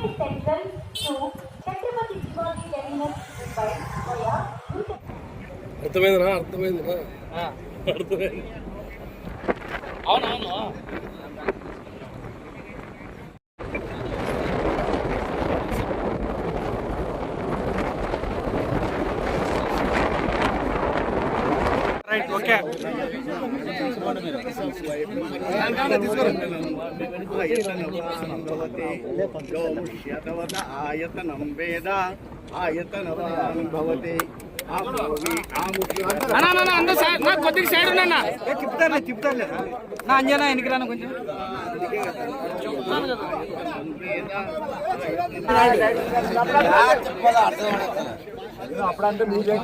Chennai Central to Chhatrapati Shivaji Terminus by via Route అర్థమైందిరా అర్థమైందిరా అర్థమైంది అవునవును okay. ఆయతనం వేద ఆయతనవాన్ భవతి అందరూ సైడ్ నా కొద్దిగా సైడ్ ఉన్నా తిప్పుతారులే నా అంజనా ఎన్నికి రాను కొంచెం అప్పుడంటే మీడియా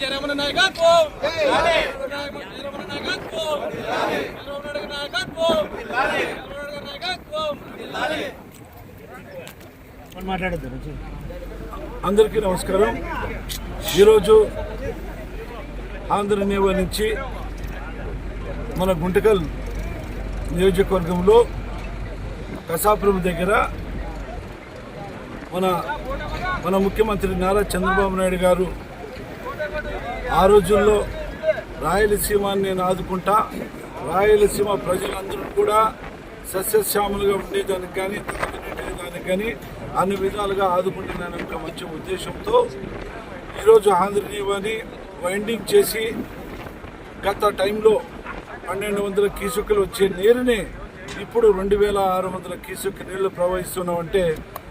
జనమన నాయకత్వం అందరికీ నమస్కారం. ఈరోజు ఆంధ్ర నేవ నుంచి మన గుంటకల్ నియోజకవర్గంలో కసాపురం దగ్గర మన మన ముఖ్యమంత్రి నారా చంద్రబాబు నాయుడు గారు ఆ రోజుల్లో రాయలసీమని నేను ఆదుకుంటా. రాయలసీమ ప్రజలందరూ కూడా సస్యశ్యాములుగా ఉండేదానికి కానీ దానికి కానీ అన్ని విధాలుగా ఆదుకుంటున్నాను ఒక మంచి ఉద్దేశంతో ఈరోజు ఆంధ్రనీవాని వైండింగ్ చేసి గత టైంలో పన్నెండు వందల కీసుకలు వచ్చే నీరుని ఇప్పుడు రెండు వేల ఆరు వందల కీసుక నీళ్ళు ప్రవహిస్తున్నామంటే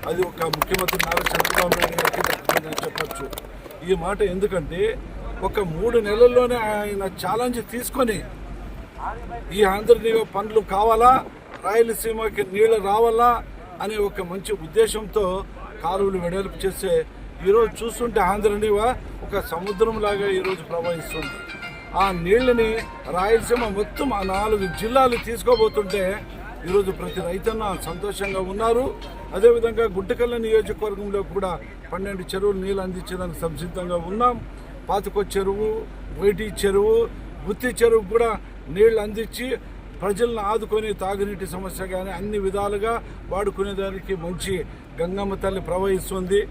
అది ఒక ముఖ్యమంత్రి నారా చంద్రబాబు నాయుడు గారికి చెప్పచ్చు. ఈ మాట ఎందుకంటే ఒక మూడు నెలల్లోనే ఆయన ఛాలెంజ్ తీసుకొని ఈ ఆంధ్రనీవ పనులు కావాలా? రాయలసీమకి నీళ్ళు రావాలా? అనే ఒక మంచి ఉద్దేశంతో కాలువలు వెడల్పు చేస్తే ఈరోజు చూస్తుంటే ఆంధ్రనీవ ఒక సముద్రం లాగా ఈరోజు ప్రవహిస్తుంది. ఆ నీళ్ళని రాయలసీమ మొత్తం ఆ నాలుగు జిల్లాలు తీసుకోబోతుంటే ఈరోజు ప్రతి రైతన్న సంతోషంగా ఉన్నారు. అదేవిధంగా గుంటకల్ల నియోజకవర్గంలో కూడా పన్నెండు చెరువులు నీళ్ళు అందించడానికి సంసిద్ధంగా ఉన్నాం. పాతకో చెరువు వైటి చెరువు గుత్తి చెరువు కూడా నీళ్ళు అందించి ప్రజలను ఆదుకొని తాగునీటి సమస్య కానీ అన్ని విధాలుగా వాడుకునేదానికి మంచి గంగమ్మ తల్లి ప్రవహిస్తుంది.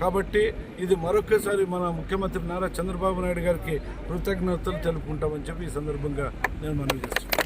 కాబట్టి ఇది మరొకసారి మన ముఖ్యమంత్రి నారా చంద్రబాబు నాయుడు గారికి కృతజ్ఞతలు తెలుపుకుంటామని చెప్పి ఈ సందర్భంగా నేను మనవి చేస్తున్నాను.